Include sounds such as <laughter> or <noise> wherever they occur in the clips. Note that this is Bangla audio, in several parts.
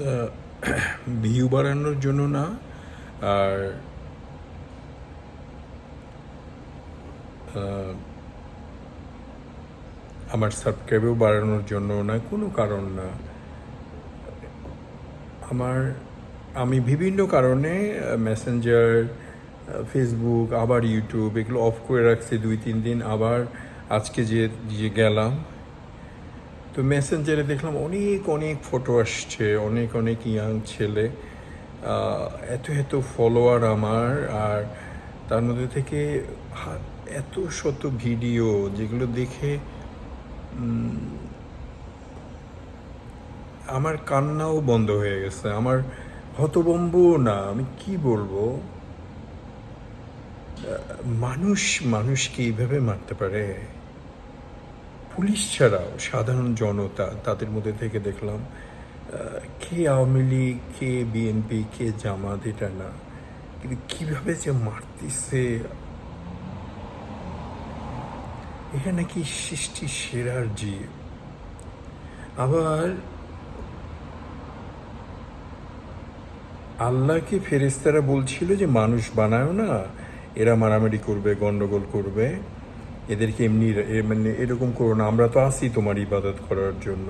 <clears throat> ভিউ বাড়ানোর জন্য না, আর আমার সাবস্ক্রাইবও বাড়ানোর জন্য না, কোনো কারণ না। আমার, আমি বিভিন্ন কারণে মেসেঞ্জার ফেসবুক আবার ইউটিউব এগুলো অফ করে রাখছি দুই, তিন দিন। আবার আজকে যে গেলাম তো মেসেঞ্জারে দেখলাম অনেক অনেক ফটো আসছে, অনেক অনেক ইয়াং ছেলে। এত এত ফলোয়ার আমার, আর তার মধ্যে থেকে এত শত ভিডিও যেগুলো দেখে আমার কান্নাও বন্ধ হয়ে গেছে। আমার হতবম্ব না, আমি কি বলব? মানুষ মানুষকে এইভাবে মারতে পারে? পুলিশ ছাড়াও সাধারণ জনতা তাদের মধ্যে থেকে দেখলাম কে আওয়ামী লীগ, কে বিএনপি, কে জামাত, এটা না। কিন্তু কীভাবে যে মারতেছে? এটা নাকি সৃষ্টি সেরার জীব। আবার আল্লাহকে ফেরেস্তারা বলছিল যে, মানুষ বানায় না, এরা মারামারি করবে, গন্ডগোল করবে। এদেরকে এমনি মানে এরকম করো না, আমরা তো আসি তোমার ইবাদত করার জন্য।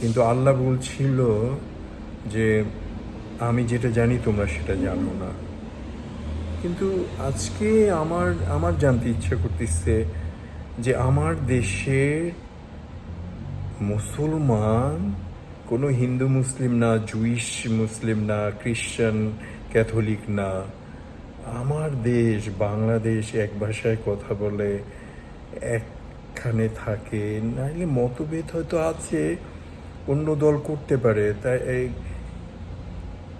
কিন্তু আল্লাহ বলছিল যে, আমি যেটা জানি তোমরা সেটা জানো না। কিন্তু আজকে আমার আমার জানতে ইচ্ছা করতেছে যে আমার দেশের মুসলমান, কোনো হিন্দু মুসলিম না, জুইশ মুসলিম না, খ্রিশ্চান, ক্যাথলিক না আমার দেশ, বাংলাদেশ এক ভাষায় কথা বলে একখানে থাকে নাহলে মতভেদ হয়তো আছে, অন্য দল করতে পারে। তাই এই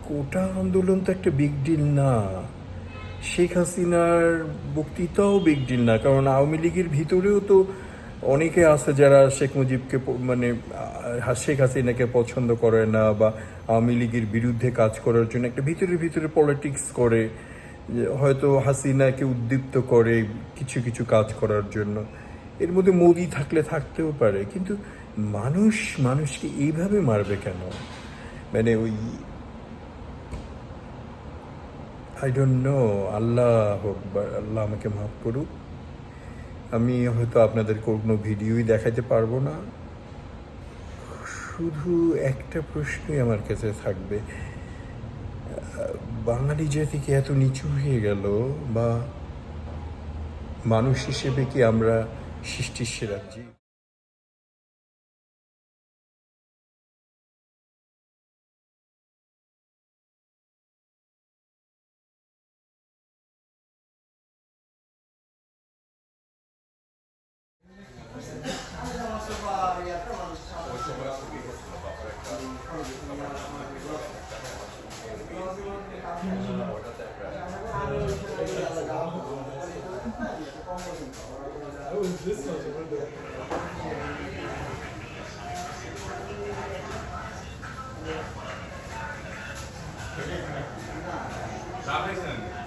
কোটা আন্দোলন তো একটা বিগ ডিল না। শেখ হাসিনার বক্তৃতাও বিগ ডিল না, কারণ আওয়ামী লীগের ভিতরেও তো অনেকে আছে যারা শেখ মুজিবকে মানে শেখ হাসিনাকে পছন্দ করে না বা আওয়ামী লীগের বিরুদ্ধে কাজ করার জন্য একটা ভিতরে ভিতরে পলিটিক্স করে। হয়তো হাসিনাকে উদ্দীপ্ত করে কিছু কিছু কাজ করার জন্য। এর মধ্যে মোদি থাকলে থাকতেও পারে, কিন্তু মানুষ মানুষকে এইভাবে মারবে কেন? মানে ওই আই ডোন্ট নো আল্লাহ আকবার আল্লাহ আমাকে মাফ করুক, আমি হয়তো আপনাদের কোনো ভিডিওই দেখাতে পারব না। শুধু একটা প্রশ্নই আমার কাছে থাকবে বাঙালি জাতি কি এত নিচু হয়ে গেল বা মানুষ হিসেবে কি আমরা সৃষ্টির সেরা It was this much window. Stop listening.